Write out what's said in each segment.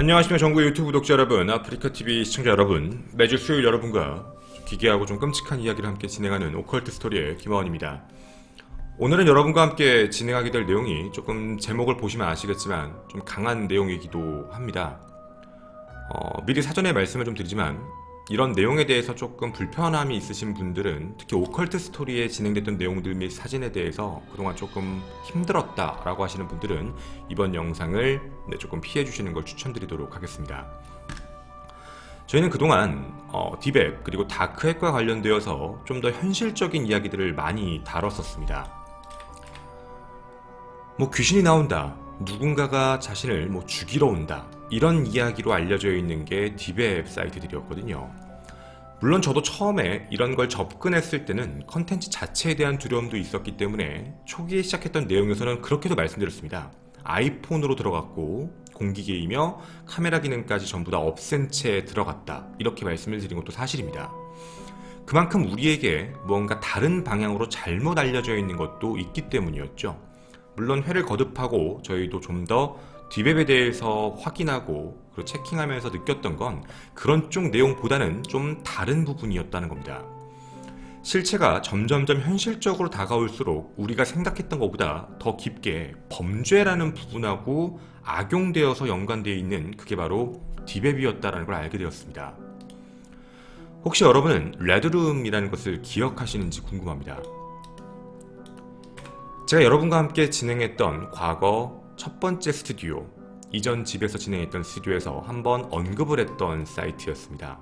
안녕하십니까 전국 유튜브 구독자 여러분, 아프리카 TV 시청자 여러분, 매주 수요일 여러분과 기괴하고 좀 끔찍한 이야기를 함께 진행하는 오컬트 스토리의 김하원입니다. 오늘은 여러분과 함께 진행하게 될 내용이 조금 제목을 보시면 아시겠지만 좀 강한 내용이기도 합니다. 어, 미리 사전에 말씀을 좀 드리지만 이런 내용에 대해서 조금 불편함이 있으신 분들은 특히 오컬트 스토리에 진행됐던 내용들 및 사진에 대해서 그동안 조금 힘들었다 라고 하시는 분들은 이번 영상을 네, 조금 피해 주시는 걸 추천드리도록 하겠습니다. 저희는 그동안 어, 디백 그리고 다크핵과 관련되어서 좀 더 현실적인 이야기들을 많이 다뤘었습니다. 뭐 귀신이 나온다, 누군가가 자신을 뭐 죽이러 온다 이런 이야기로 알려져 있는 게 디백 사이트들이었거든요. 물론 저도 처음에 이런 걸 접근했을 때는 컨텐츠 자체에 대한 두려움도 있었기 때문에 초기에 시작했던 내용에서는 그렇게도 말씀드렸습니다. 아이폰으로 들어갔고 공기계이며 카메라 기능까지 전부 다 없앤 채 들어갔다. 이렇게 말씀을 드린 것도 사실입니다. 그만큼 우리에게 무언가 다른 방향으로 잘못 알려져 있는 것도 있기 때문이었죠. 물론 회를 거듭하고 저희도 좀더 디웹에 대해서 확인하고 그리고 체킹하면서 느꼈던 건 그런 쪽 내용보다는 좀 다른 부분이었다는 겁니다. 실체가 점점점 현실적으로 다가올수록 우리가 생각했던 것보다 더 깊게 범죄라는 부분하고 악용되어서 연관되어 있는 그게 바로 디웹이었다는 걸 알게 되었습니다. 혹시 여러분은 레드룸이라는 것을 기억하시는지 궁금합니다. 제가 여러분과 함께 진행했던 과거 첫 번째 스튜디오, 이전 집에서 진행했던 스튜디오에서 한번 언급을 했던 사이트였습니다.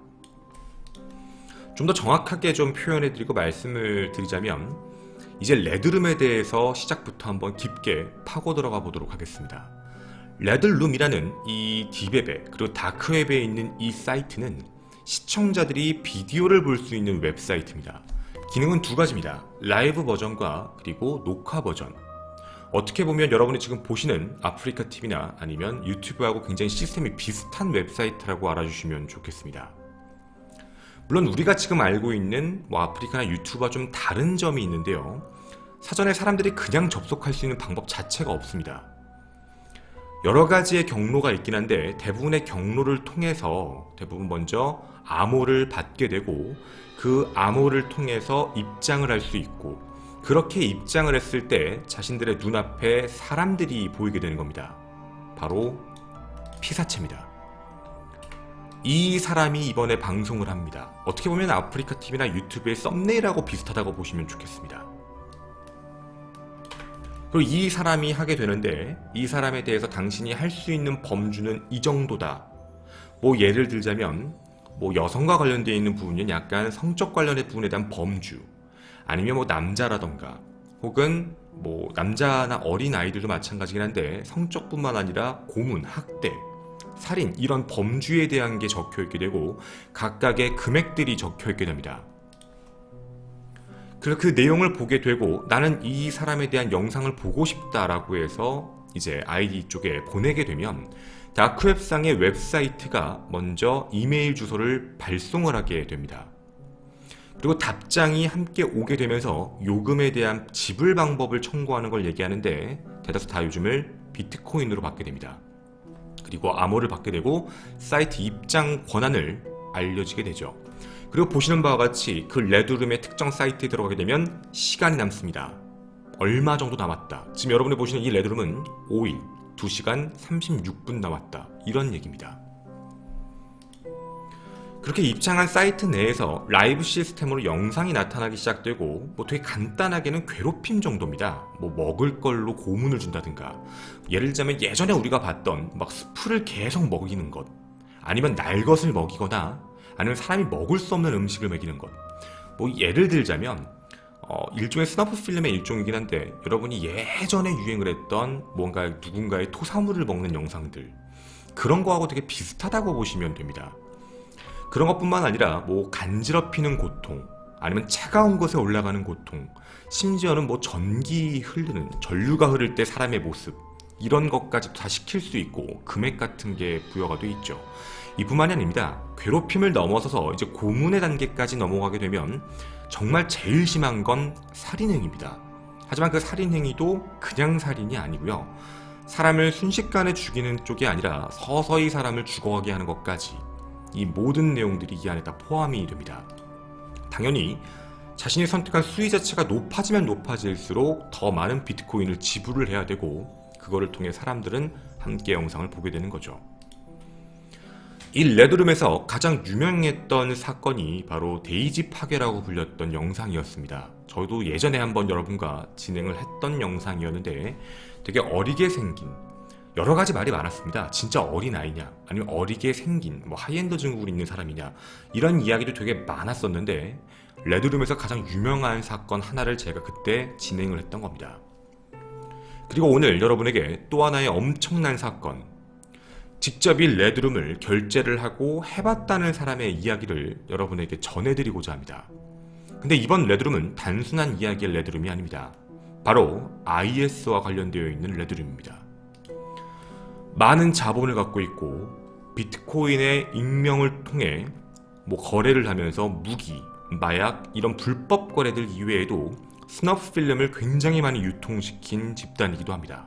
좀 더 정확하게 좀 표현해드리고 말씀을 드리자면, 이제 레드룸에 대해서 시작부터 한번 깊게 파고 들어가 보도록 하겠습니다. 레드룸이라는 이 디웹에 그리고 다크웹에 있는 이 사이트는 시청자들이 비디오를 볼 수 있는 웹사이트입니다. 기능은 두 가지입니다. 라이브 버전과 그리고 녹화 버전. 어떻게 보면 여러분이 지금 보시는 아프리카 TV나 아니면 유튜브하고 굉장히 시스템이 비슷한 웹사이트라고 알아주시면 좋겠습니다. 물론 우리가 지금 알고 있는 뭐 아프리카나 유튜브와 좀 다른 점이 있는데요. 사전에 사람들이 그냥 접속할 수 있는 방법 자체가 없습니다. 여러 가지의 경로가 있긴 한데 대부분의 경로를 통해서 대부분 먼저 암호를 받게 되고 그 암호를 통해서 입장을 할 수 있고 그렇게 입장을 했을 때 자신들의 눈앞에 사람들이 보이게 되는 겁니다. 바로 피사체입니다. 이 사람이 이번에 방송을 합니다. 어떻게 보면 아프리카 TV나 유튜브의 썸네일하고 비슷하다고 보시면 좋겠습니다. 그리고 이 사람이 하게 되는데 이 사람에 대해서 당신이 할 수 있는 범주는 이 정도다. 뭐 예를 들자면 뭐 여성과 관련되어 있는 부분은 약간 성적 관련의 부분에 대한 범주 아니면 뭐 남자라던가 혹은 뭐 남자나 어린 아이들도 마찬가지긴 한데 성적뿐만 아니라 고문, 학대, 살인 이런 범주에 대한 게 적혀 있게 되고 각각의 금액들이 적혀 있게 됩니다. 그래서 그 내용을 보게 되고 나는 이 사람에 대한 영상을 보고 싶다라고 해서 이제 아이디 쪽에 보내게 되면 다크웹상의 웹사이트가 먼저 이메일 주소를 발송을 하게 됩니다. 그리고 답장이 함께 오게 되면서 요금에 대한 지불 방법을 청구하는 걸 얘기하는데 대다수 다 요즘을 비트코인으로 받게 됩니다. 그리고 암호를 받게 되고 사이트 입장 권한을 알려지게 되죠. 그리고 보시는 바와 같이 그 레드룸의 특정 사이트에 들어가게 되면 시간이 남습니다. 얼마 정도 남았다. 지금 여러분이 보시는 이 레드룸은 5일, 2시간 36분 남았다. 이런 얘기입니다. 그렇게 입장한 사이트 내에서 라이브 시스템으로 영상이 나타나기 시작되고 뭐 되게 간단하게는 괴롭힘 정도입니다. 뭐 먹을 걸로 고문을 준다든가 예를 들자면 예전에 우리가 봤던 막 스프를 계속 먹이는 것 아니면 날것을 먹이거나 아니면 사람이 먹을 수 없는 음식을 먹이는 것. 뭐 예를 들자면 어, 일종의 스나프 필름의 일종이긴 한데 여러분이 예전에 유행을 했던 뭔가 누군가의 토사물을 먹는 영상들 그런 거하고 되게 비슷하다고 보시면 됩니다. 그런 것뿐만 아니라 뭐 간지럽히는 고통 아니면 차가운 곳에 올라가는 고통 심지어는 뭐 전기 흐르는 전류가 흐를 때 사람의 모습 이런 것까지 다 시킬 수 있고 금액 같은 게 부여가 돼 있죠. 이뿐만이 아닙니다. 괴롭힘을 넘어서서 이제 고문의 단계까지 넘어가게 되면 정말 제일 심한 건 살인행위입니다. 하지만 그 살인행위도 그냥 살인이 아니고요. 사람을 순식간에 죽이는 쪽이 아니라 서서히 사람을 죽어가게 하는 것까지 이 모든 내용들이 이 안에 다 포함이 됩니다. 당연히 자신이 선택한 수위 자체가 높아지면 높아질수록 더 많은 비트코인을 지불을 해야 되고 그거를 통해 사람들은 함께 영상을 보게 되는 거죠. 이 레드룸에서 가장 유명했던 사건이 바로 데이지 파괴라고 불렸던 영상이었습니다. 저도 예전에 한번 여러분과 진행을 했던 영상이었는데 되게 어리게 생긴 여러 가지 말이 많았습니다. 진짜 어린 아이냐, 아니면 어리게 생긴 뭐 하이엔더 증후군 있는 사람이냐 이런 이야기도 되게 많았었는데 레드룸에서 가장 유명한 사건 하나를 제가 그때 진행을 했던 겁니다. 그리고 오늘 여러분에게 또 하나의 엄청난 사건, 직접 이 레드룸을 결제를 하고 해봤다는 사람의 이야기를 여러분에게 전해드리고자 합니다. 근데 이번 레드룸은 단순한 이야기의 레드룸이 아닙니다. 바로 IS와 관련되어 있는 레드룸입니다. 많은 자본을 갖고 있고 비트코인의 익명을 통해 뭐 거래를 하면서 무기, 마약 이런 불법 거래들 이외에도 스너프 필름을 굉장히 많이 유통시킨 집단이기도 합니다.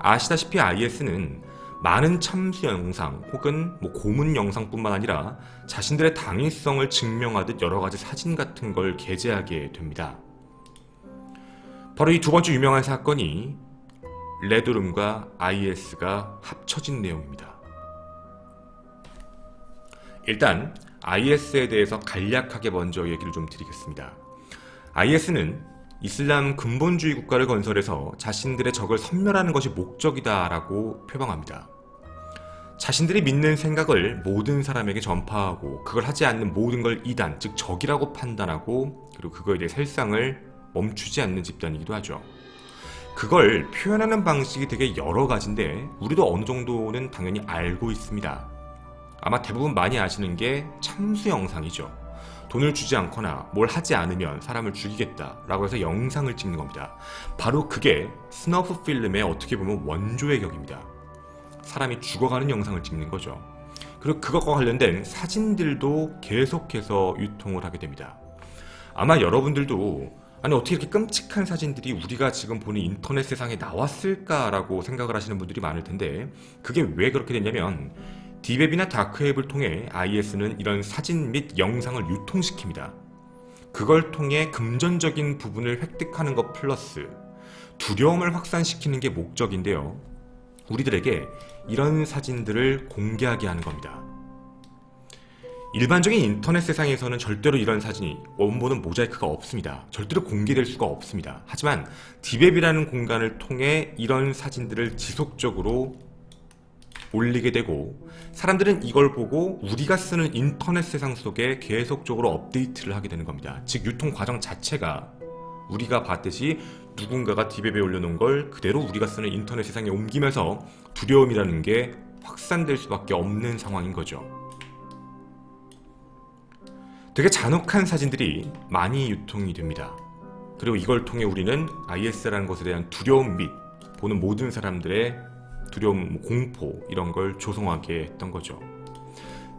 아시다시피 IS는 많은 참수 영상 혹은 뭐 고문 영상뿐만 아니라 자신들의 당위성을 증명하듯 여러 가지 사진 같은 걸 게재하게 됩니다. 바로 이 두 번째 유명한 사건이 레드룸과 IS가 합쳐진 내용입니다. 일단 IS에 대해서 간략하게 먼저 얘기를 좀 드리겠습니다. IS는 이슬람 근본주의 국가를 건설해서 자신들의 적을 섬멸하는 것이 목적이다라고 표방합니다. 자신들이 믿는 생각을 모든 사람에게 전파하고 그걸 하지 않는 모든 걸 이단, 즉 적이라고 판단하고 그리고 그거에 대해 살상을 멈추지 않는 집단이기도 하죠. 그걸 표현하는 방식이 되게 여러 가지인데 우리도 어느 정도는 당연히 알고 있습니다. 아마 대부분 많이 아시는 게 참수 영상이죠. 돈을 주지 않거나 뭘 하지 않으면 사람을 죽이겠다라고 해서 영상을 찍는 겁니다. 바로 그게 스너프 필름의 어떻게 보면 원조의 격입니다. 사람이 죽어가는 영상을 찍는 거죠. 그리고 그것과 관련된 사진들도 계속해서 유통을 하게 됩니다. 아마 여러분들도 아니 어떻게 이렇게 끔찍한 사진들이 우리가 지금 보는 인터넷 세상에 나왔을까라고 생각을 하시는 분들이 많을 텐데 그게 왜 그렇게 됐냐면 디웹이나 다크웹을 통해 IS는 이런 사진 및 영상을 유통시킵니다. 그걸 통해 금전적인 부분을 획득하는 것 플러스 두려움을 확산시키는 게 목적인데요. 우리들에게 이런 사진들을 공개하게 하는 겁니다. 일반적인 인터넷 세상에서는 절대로 이런 사진이 원본은 모자이크가 없습니다. 절대로 공개될 수가 없습니다. 하지만 디웹이라는 공간을 통해 이런 사진들을 지속적으로 올리게 되고 사람들은 이걸 보고 우리가 쓰는 인터넷 세상 속에 계속적으로 업데이트를 하게 되는 겁니다. 즉 유통 과정 자체가 우리가 봤듯이 누군가가 디웹에 올려놓은 걸 그대로 우리가 쓰는 인터넷 세상에 옮기면서 두려움이라는 게 확산될 수밖에 없는 상황인 거죠. 되게 잔혹한 사진들이 많이 유통이 됩니다. 그리고 이걸 통해 우리는 IS라는 것에 대한 두려움 및 보는 모든 사람들의 두려움, 뭐 공포 이런 걸 조성하게 했던 거죠.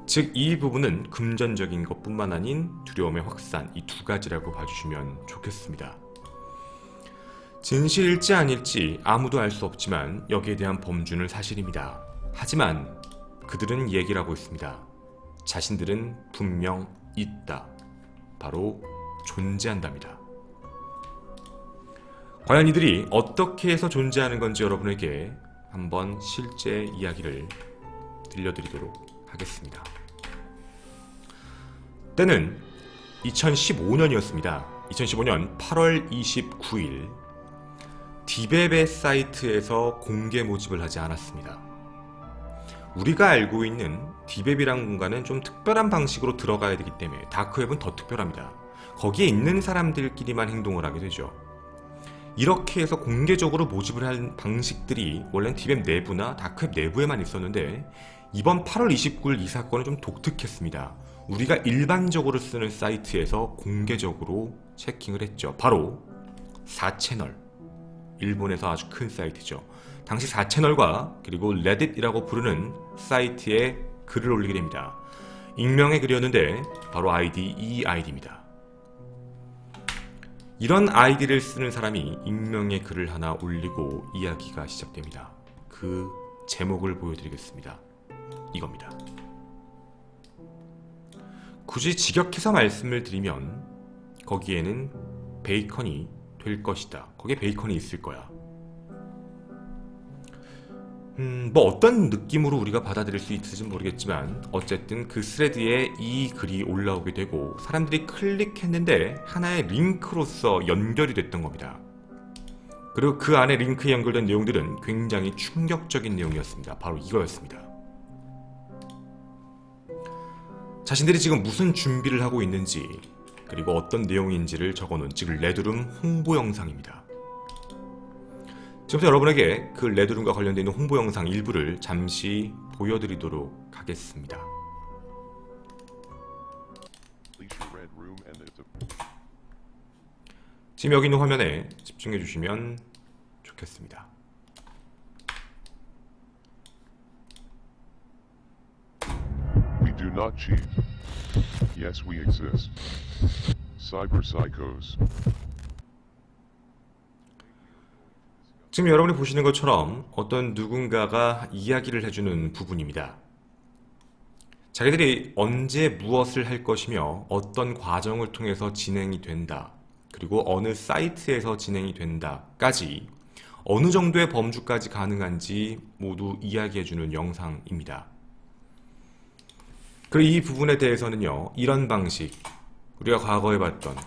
즉 이 부분은 금전적인 것뿐만 아닌 두려움의 확산 이 두 가지라고 봐주시면 좋겠습니다. 진실일지 아닐지 아무도 알 수 없지만 여기에 대한 범주는 사실입니다. 하지만 그들은 얘기를 하고 있습니다. 자신들은 분명 있다. 바로 존재한답니다. 과연 이들이 어떻게 해서 존재하는 건지 여러분에게 한번 실제 이야기를 들려드리도록 하겠습니다. 때는 2015년이었습니다. 2015년 8월 29일 디베베 사이트에서 공개 모집을 하지 않았습니다. 우리가 알고 있는 디베비란 공간은 좀 특별한 방식으로 들어가야 되기 때문에 다크웹은 더 특별합니다. 거기에 있는 사람들끼리만 행동을 하게 되죠. 이렇게 해서 공개적으로 모집을 한 방식들이 원래는 디웹 내부나 다크웹 내부에만 있었는데 이번 8월 29일 이 사건은 좀 독특했습니다. 우리가 일반적으로 쓰는 사이트에서 공개적으로 체킹을 했죠. 바로 4채널. 일본에서 아주 큰 사이트죠. 당시 4채널과 그리고 레딧이라고 부르는 사이트에 글을 올리게 됩니다. 익명의 글이었는데 바로 아이디 이 아이디입니다. 이런 아이디를 쓰는 사람이 익명의 글을 하나 올리고 이야기가 시작됩니다. 그 제목을 보여드리겠습니다. 이겁니다. 굳이 직역해서 말씀을 드리면 거기에는 베이컨이 될 것이다. 거기에 베이컨이 있을 거야. 음, 뭐 어떤 느낌으로 우리가 받아들일 수 있을지 모르겠지만 어쨌든 그 스레드에 이 글이 올라오게 되고 사람들이 클릭했는데 하나의 링크로서 연결이 됐던 겁니다. 그리고 그 안에 링크에 연결된 내용들은 굉장히 충격적인 내용이었습니다. 바로 이거였습니다. 자신들이 지금 무슨 준비를 하고 있는지 그리고 어떤 내용인지를 적어놓은 즉 레드룸 홍보 영상입니다. 지금부터 여러분에게 그 레드룸과 있는 홍보 영상 일부를 잠시 보여드리도록 하겠습니다. 지금 여기 있는 화면에 집중해 주시면 좋겠습니다. Do not cheat. Yes, we exist. Cyber psychos. 지금 여러분이 보시는 것처럼 어떤 누군가가 이야기를 해주는 부분입니다. 자기들이 언제 무엇을 할 것이며 어떤 과정을 통해서 진행이 된다. 그리고 어느 사이트에서 진행이 된다까지 어느 정도의 범주까지 가능한지 모두 이야기해주는 영상입니다. 그리고 이 부분에 대해서는요, 이런 방식, 우리가 과거에 봤던 말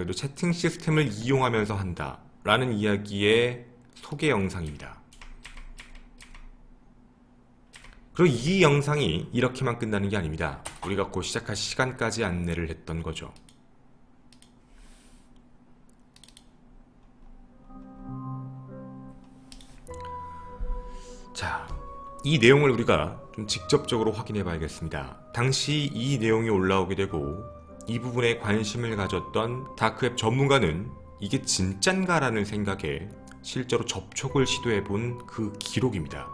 그대로 채팅 시스템을 이용하면서 한다. 라는 이야기의 소개 영상입니다. 그리고 이 영상이 이렇게만 끝나는 게 아닙니다. 우리가 곧 시작할 시간까지 안내를 했던 거죠. 이 내용을 우리가 좀 직접적으로 확인해 봐야겠습니다. 당시 이 내용이 올라오게 되고 이 부분에 관심을 가졌던 다크웹 전문가는 이게 진짠가라는 생각에 실제로 접촉을 시도해 본 그 기록입니다.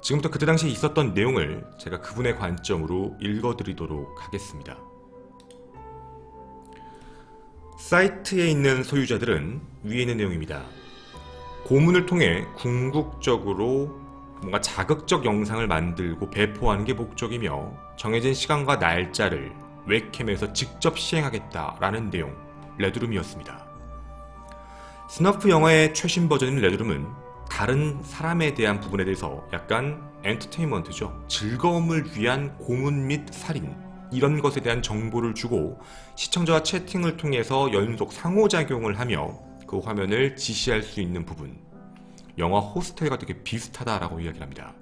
지금부터 그때 당시에 있었던 내용을 제가 그분의 관점으로 읽어드리도록 하겠습니다. 사이트에 있는 소유자들은 위에 있는 내용입니다. 고문을 통해 궁극적으로 뭔가 자극적 영상을 만들고 배포하는 게 목적이며 정해진 시간과 날짜를 웹캠에서 직접 시행하겠다라는 내용 레드룸이었습니다. 스너프 영화의 최신 버전인 레드룸은 다른 사람에 대한 부분에 대해서 약간 엔터테인먼트죠. 즐거움을 위한 고문 및 살인 이런 것에 대한 정보를 주고 시청자와 채팅을 통해서 연속 상호작용을 하며 그 화면을 지시할 수 있는 부분. 영화 호스텔과 되게 비슷하다라고 이야기를 합니다.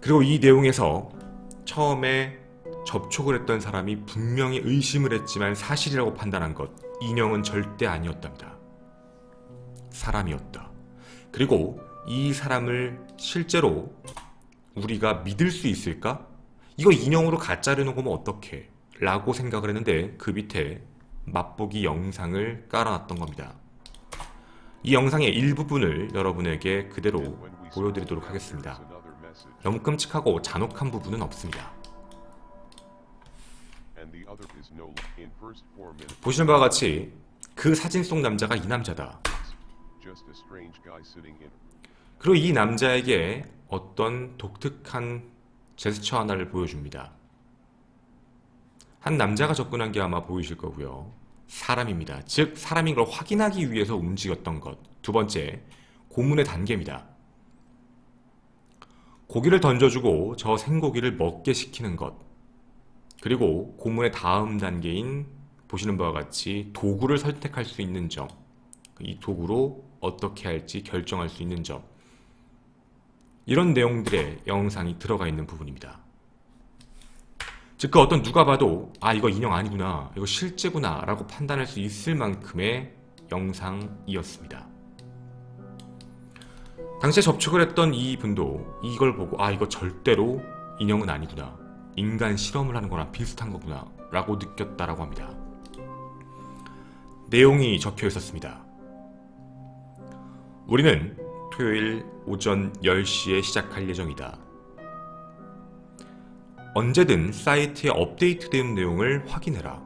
그리고 이 내용에서 처음에 접촉을 했던 사람이 분명히 의심을 했지만 사실이라고 판단한 것. 인형은 절대 아니었답니다. 사람이었다. 그리고 이 사람을 실제로 우리가 믿을 수 있을까? 이거 인형으로 가짜를 놓으면 어떡해? 라고 생각을 했는데 그 밑에 맛보기 영상을 깔아놨던 겁니다. 이 영상의 일부분을 여러분에게 그대로 보여드리도록 하겠습니다. 너무 끔찍하고 잔혹한 부분은 없습니다. 보시는 바와 같이 그 사진 속 남자가 이 남자다. 그리고 이 남자에게 어떤 독특한 제스처 하나를 보여줍니다. 한 남자가 접근한 게 아마 보이실 거고요. 사람입니다. 즉, 사람인 걸 확인하기 위해서 움직였던 것. 두 번째, 고문의 단계입니다. 고기를 던져주고 저 생고기를 먹게 시키는 것. 그리고 고문의 다음 단계인 보시는 바와 같이 도구를 선택할 수 있는 점. 이 도구로 어떻게 할지 결정할 수 있는 점. 이런 내용들의 영상이 들어가 있는 부분입니다. 즉, 그 어떤 누가 봐도, 아, 이거 인형 아니구나, 이거 실제구나, 라고 판단할 수 있을 만큼의 영상이었습니다. 당시에 접촉을 했던 이 분도 이걸 보고, 아, 이거 절대로 인형은 아니구나. 인간 실험을 하는 거랑 비슷한 거구나. 라고 느꼈다라고 합니다. 내용이 적혀 있었습니다. 우리는 토요일 오전 10시에 시작할 예정이다. 언제든 사이트에 업데이트된 내용을 확인해라.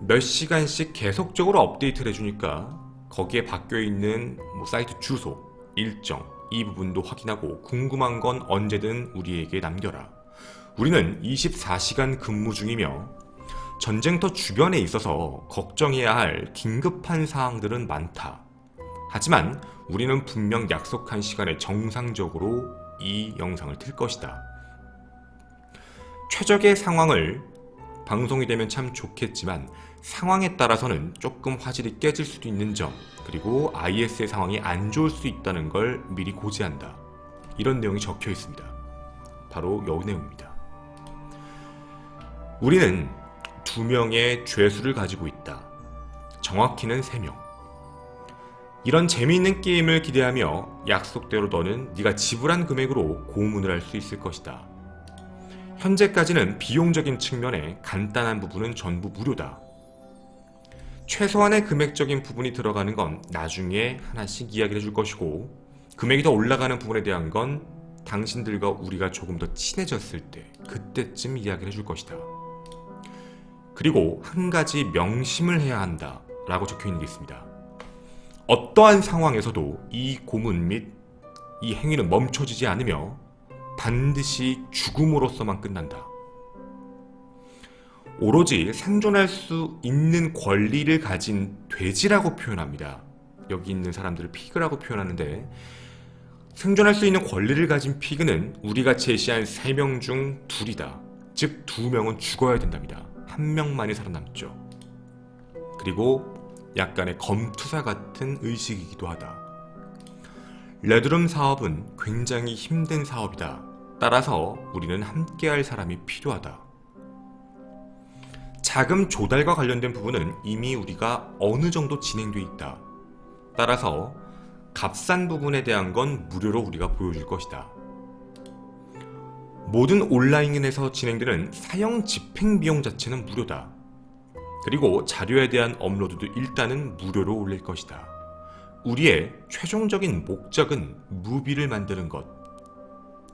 몇 시간씩 계속적으로 업데이트를 해주니까 거기에 바뀌어 있는 뭐 사이트 주소, 일정 이 부분도 확인하고 궁금한 건 언제든 우리에게 남겨라. 우리는 24시간 근무 중이며 전쟁터 주변에 있어서 걱정해야 할 긴급한 사항들은 많다. 하지만 우리는 분명 약속한 시간에 정상적으로 이 영상을 틀 것이다. 최적의 상황을 방송이 되면 참 좋겠지만 상황에 따라서는 조금 화질이 깨질 수도 있는 점 그리고 IS의 상황이 안 좋을 수 있다는 걸 미리 고지한다. 이런 내용이 적혀 있습니다. 바로 요 내용입니다. 우리는 두 명의 죄수를 가지고 있다. 정확히는 세 명. 이런 재미있는 게임을 기대하며 약속대로 너는 네가 지불한 금액으로 고문을 할 수 있을 것이다. 현재까지는 비용적인 측면에 간단한 부분은 전부 무료다. 최소한의 금액적인 부분이 들어가는 건 나중에 하나씩 이야기를 해줄 것이고 금액이 더 올라가는 부분에 대한 건 당신들과 우리가 조금 더 친해졌을 때 그때쯤 이야기를 해줄 것이다. 그리고 한 가지 명심을 해야 한다 라고 적혀 있는 게 있습니다. 어떠한 상황에서도 이 고문 및 이 행위는 멈춰지지 않으며 반드시 죽음으로서만 끝난다. 오로지 생존할 수 있는 권리를 가진 돼지라고 표현합니다. 여기 있는 사람들을 피그라고 표현하는데 생존할 수 있는 권리를 가진 피그는 우리가 제시한 3명 중 둘이다. 즉, 2명은 죽어야 된답니다. 한 명만이 살아남죠. 그리고 약간의 검투사 같은 의식이기도 하다. 레드룸 사업은 굉장히 힘든 사업이다. 따라서 우리는 함께할 사람이 필요하다. 자금 조달과 관련된 부분은 이미 우리가 어느 정도 진행돼 있다. 따라서 값싼 부분에 대한 건 무료로 우리가 보여줄 것이다. 모든 온라인에서 진행되는 사용 집행 비용 자체는 무료다. 그리고 자료에 대한 업로드도 일단은 무료로 올릴 것이다. 우리의 최종적인 목적은 무비를 만드는 것,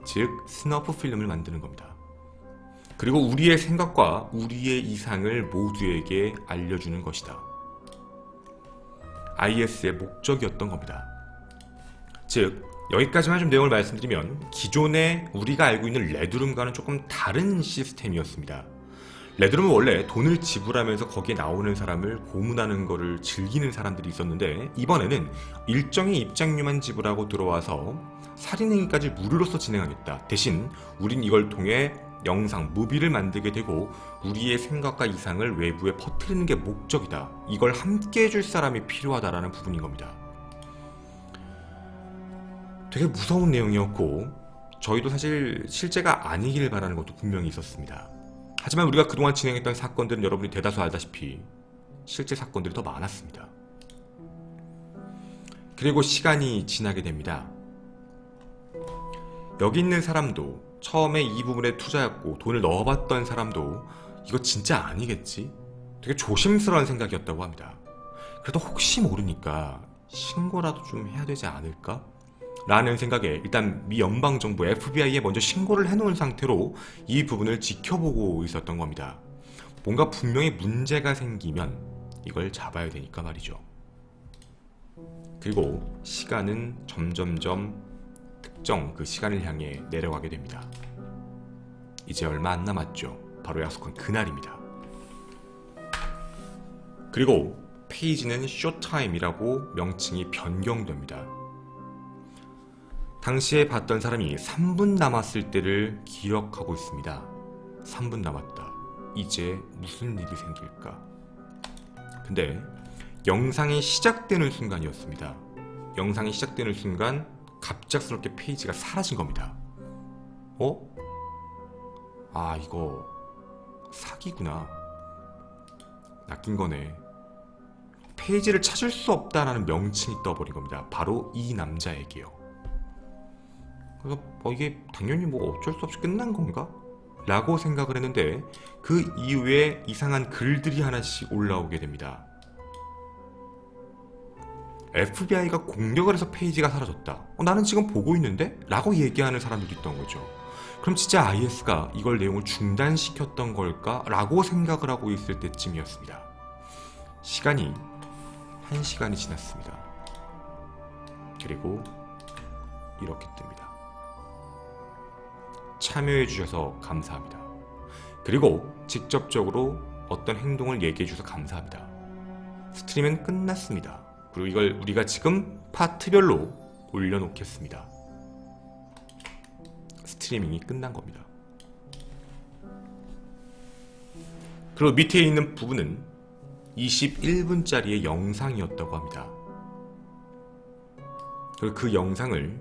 즉 스너프 필름을 만드는 겁니다. 그리고 우리의 생각과 우리의 이상을 모두에게 알려주는 것이다. IS의 목적이었던 겁니다. 즉, 여기까지만 좀 내용을 말씀드리면 기존에 우리가 알고 있는 레드룸과는 조금 다른 시스템이었습니다. 레드룸은 원래 돈을 지불하면서 거기에 나오는 사람을 고문하는 거를 즐기는 사람들이 있었는데 이번에는 일정의 입장료만 지불하고 들어와서 살인행위까지 무료로서 진행하겠다. 대신 우린 이걸 통해 영상, 무비를 만들게 되고 우리의 생각과 이상을 외부에 퍼뜨리는 게 목적이다. 이걸 함께 해줄 사람이 필요하다라는 부분인 겁니다. 되게 무서운 내용이었고 저희도 사실 실제가 아니길 바라는 것도 분명히 있었습니다. 하지만 우리가 그동안 진행했던 사건들은 여러분이 대다수 알다시피 실제 사건들이 더 많았습니다. 그리고 시간이 지나게 됩니다. 여기 있는 사람도 처음에 이 부분에 투자했고 돈을 넣어봤던 사람도 이거 진짜 아니겠지? 되게 조심스러운 생각이었다고 합니다. 그래도 혹시 모르니까 신고라도 좀 해야 되지 않을까? 라는 생각에 일단 미 연방 정부 FBI에 먼저 신고를 해놓은 상태로 이 부분을 지켜보고 있었던 겁니다. 뭔가 분명히 문제가 생기면 이걸 잡아야 되니까 말이죠. 그리고 시간은 점점점 특정 그 시간을 향해 내려가게 됩니다. 이제 얼마 안 남았죠. 바로 약속한 그날입니다. 그리고 페이지는 쇼타임이라고 명칭이 변경됩니다. 당시에 봤던 사람이 3분 남았을 때를 기억하고 있습니다. 3분 남았다. 이제 무슨 일이 생길까? 근데 영상이 시작되는 순간이었습니다. 영상이 시작되는 순간 갑작스럽게 페이지가 사라진 겁니다. 어? 아, 이거 사기구나. 낚인 거네. 페이지를 찾을 수 없다라는 명칭이 떠버린 겁니다. 바로 이 남자에게요. 그래서 어, 이게 당연히 뭐 어쩔 수 없이 끝난 건가? 라고 생각을 했는데 그 이후에 이상한 글들이 하나씩 올라오게 됩니다. FBI가 공격을 해서 페이지가 사라졌다. 어, 나는 지금 보고 있는데? 라고 얘기하는 사람들이 있던 거죠. 그럼 진짜 IS가 이걸 내용을 중단시켰던 걸까? 라고 생각을 하고 있을 때쯤이었습니다. 시간이 1시간이 지났습니다. 그리고 이렇게 뜹니다. 참여해 주셔서 감사합니다. 그리고 직접적으로 어떤 행동을 얘기해 주셔서 감사합니다. 스트림은 끝났습니다. 그리고 이걸 우리가 지금 파트별로 올려놓겠습니다. 스트리밍이 끝난 겁니다. 그리고 밑에 있는 부분은 21분짜리의 영상이었다고 합니다. 그리고 그 영상을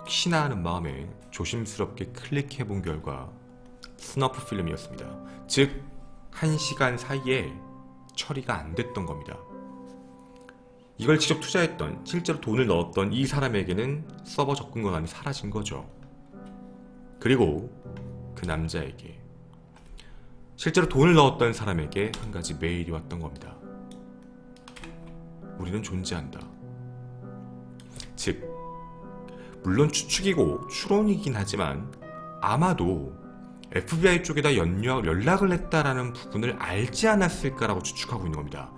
혹시나 하는 마음에 조심스럽게 클릭해 본 결과 스너프 필름이었습니다. 즉, 1시간 사이에 처리가 안 됐던 겁니다. 이걸 직접 투자했던, 실제로 돈을 넣었던 이 사람에게는 서버 접근 권한이 사라진 거죠. 그리고 그 남자에게 실제로 돈을 넣었던 사람에게 한 가지 메일이 왔던 겁니다. 우리는 존재한다. 즉, 물론 추측이고 추론이긴 하지만 아마도 FBI 쪽에다 연락, 연락을 했다라는 부분을 알지 않았을까라고 추측하고 있는 겁니다.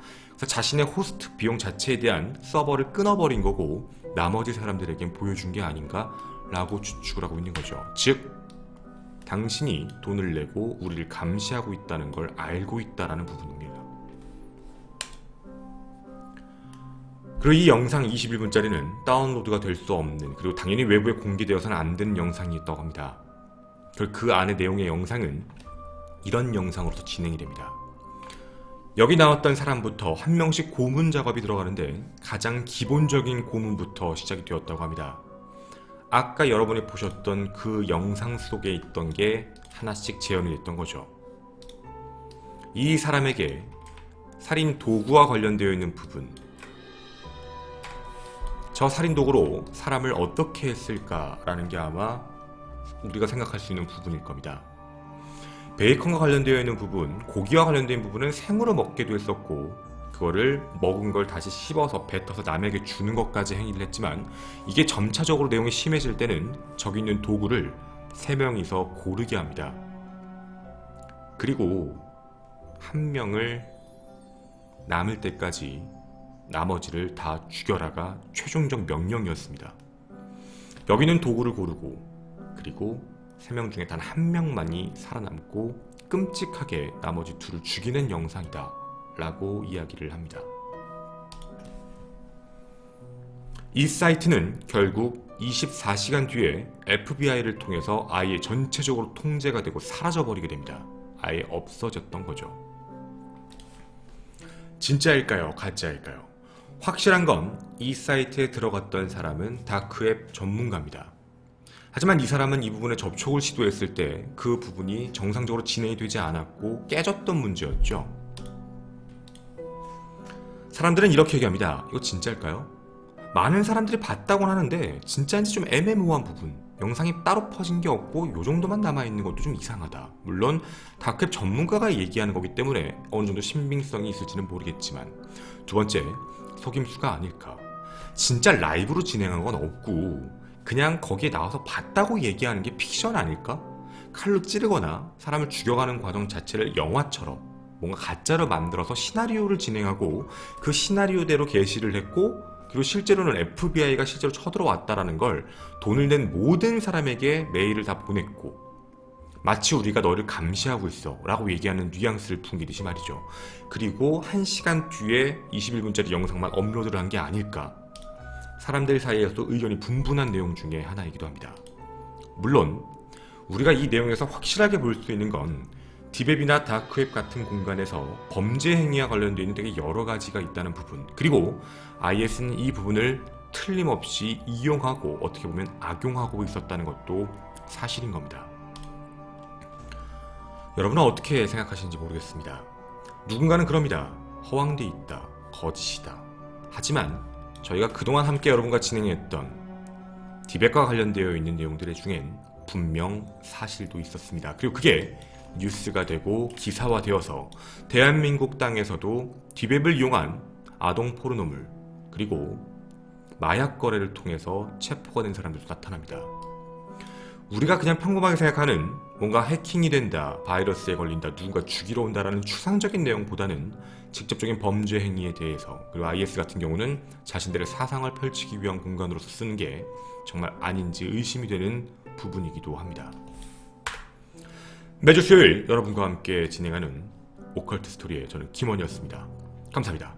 자신의 호스트 비용 자체에 대한 서버를 끊어버린 거고 나머지 사람들에겐 보여준 게 아닌가라고 추측을 하고 있는 거죠. 즉, 당신이 돈을 내고 우리를 감시하고 있다는 걸 알고 있다라는 부분입니다. 그리고 이 영상 21분짜리는 다운로드가 될 수 없는 그리고 당연히 외부에 공개되어서는 안 되는 영상이 있다고 합니다. 그 안의 내용의 영상은 이런 영상으로서 진행이 됩니다. 여기 나왔던 사람부터 한 명씩 고문 작업이 들어가는데 가장 기본적인 고문부터 시작이 되었다고 합니다. 아까 여러분이 보셨던 그 영상 속에 있던 게 하나씩 재현이 됐던 거죠. 이 사람에게 살인 도구와 관련되어 있는 부분, 저 살인 도구로 사람을 어떻게 했을까라는 게 아마 우리가 생각할 수 있는 부분일 겁니다. 베이컨과 관련되어 있는 부분, 고기와 관련된 부분은 생으로 먹기도 했었고, 그거를 먹은 걸 다시 씹어서 뱉어서 남에게 주는 것까지 행위를 했지만, 이게 점차적으로 내용이 심해질 때는 저기 있는 도구를 세 명이서 고르게 합니다. 그리고 한 명을 남을 때까지 나머지를 다 죽여라가 최종적 명령이었습니다. 여기는 도구를 고르고 그리고 세 명 중에 단 한 명만이 살아남고 끔찍하게 나머지 둘을 죽이는 영상이다 라고 이야기를 합니다. 이 사이트는 결국 24시간 뒤에 FBI를 통해서 아예 전체적으로 통제가 되고 사라져버리게 됩니다. 아예 없어졌던 거죠. 진짜일까요? 가짜일까요? 확실한 건 이 사이트에 들어갔던 사람은 다크웹 전문가입니다. 하지만 이 사람은 이 부분에 접촉을 시도했을 때 그 부분이 정상적으로 진행이 되지 않았고 깨졌던 문제였죠. 사람들은 이렇게 얘기합니다. 이거 진짜일까요? 많은 사람들이 봤다곤 하는데 진짜인지 좀 애매모호한 부분 영상이 따로 퍼진 게 없고 요 정도만 남아있는 것도 좀 이상하다 물론 다크웹 전문가가 얘기하는 거기 때문에 어느 정도 신빙성이 있을지는 모르겠지만 두 번째 속임수가 아닐까 진짜 라이브로 진행한 건 없고 그냥 거기에 나와서 봤다고 얘기하는 게 픽션 아닐까? 칼로 찌르거나 사람을 죽여가는 과정 자체를 영화처럼 뭔가 가짜로 만들어서 시나리오를 진행하고 그 시나리오대로 게시를 했고 그리고 실제로는 FBI가 실제로 쳐들어왔다라는 걸 돈을 낸 모든 사람에게 메일을 다 보냈고 마치 우리가 너를 감시하고 있어 라고 얘기하는 뉘앙스를 풍기듯이 말이죠. 그리고 1시간 뒤에 21분짜리 영상만 업로드를 한 게 아닐까. 사람들 사이에서도 의견이 분분한 내용 중에 하나이기도 합니다. 물론 우리가 이 내용에서 확실하게 볼 수 있는 건 디웹이나 다크웹 같은 공간에서 범죄 행위와 관련되어 있는 되게 여러 가지가 있다는 부분 그리고 IS는 이 부분을 틀림없이 이용하고 어떻게 보면 악용하고 있었다는 것도 사실인 겁니다. 여러분은 어떻게 생각하시는지 모르겠습니다. 누군가는 그럽니다. 허황돼 있다. 거짓이다. 하지만 저희가 그동안 함께 여러분과 진행했던 디백과 관련되어 있는 내용들의 중엔 분명 사실도 있었습니다. 그리고 그게 뉴스가 되고 기사화되어서 대한민국 땅에서도 디웹을 이용한 아동 포르노물 그리고 마약 거래를 통해서 체포가 된 사람들도 나타납니다. 우리가 그냥 평범하게 생각하는 뭔가 해킹이 된다, 바이러스에 걸린다, 누군가 죽이러 온다라는 추상적인 내용보다는 직접적인 범죄 행위에 대해서 그리고 IS 같은 경우는 자신들의 사상을 펼치기 위한 공간으로서 쓰는 게 정말 아닌지 의심이 되는 부분이기도 합니다. 매주 수요일 여러분과 함께 진행하는 오컬트 스토리의 저는 김원이었습니다. 감사합니다.